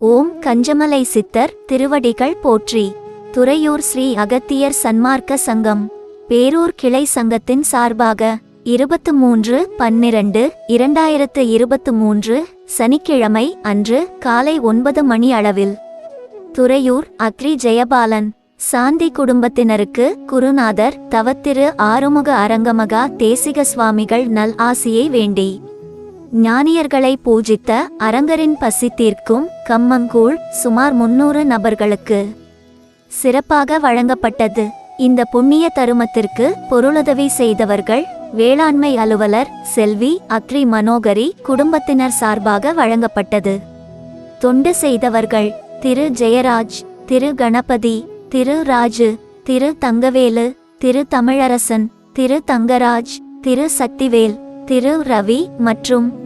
ஓம் கஞ்சமலை சித்தர் திருவடிகள் போற்றி. துறையூர் ஸ்ரீ அகத்தியர் சன்மார்க்க சங்கம். பேரூர் கிளை சங்கத்தின் சார்பாக இருபத்து மூன்று பன்னிரண்டு இரண்டாயிரத்து இருபத்து மூன்று சனிக்கிழமை அன்று காலை ஒன்பது மணி அளவில். துறையூர் அக்ரி ஜெயபாலன் சாந்தி குடும்பத்தினருக்கு குருநாதர் தவத்திரு ஆறுமுக அரங்கமகா தேசிக சுவாமிகள் நல் ஆசியை வேண்டி. ஞானியர்களை பூஜித்த அரங்கரின் பசி தீர்க்கும் கம்மங்கூழ் சுமார் முன்னூறு நபர்களுக்கு சிறப்பாக வழங்கப்பட்டது. இந்த புண்ணிய தருமத்திற்கு பொருளுதவி செய்தவர்கள் வேளாண்மை அலுவலர் செல்வி அக்ரி மனோகரி குடும்பத்தினர் சார்பாக வழங்கப்பட்டது. தொண்டு செய்தவர்கள் திரு ஜெயராஜ் திரு கணபதி திரு ராஜு திரு தங்கவேலு திரு தமிழரசன் திரு தங்கராஜ் திரு சக்திவேல் திரு ரவி மற்றும்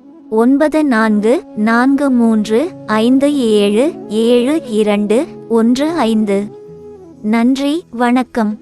ஒன்பது நான்கு நான்கு மூன்று ஐந்து ஏழு ஏழு இரண்டு ஒன்று ஐந்து. நன்றி வணக்கம்.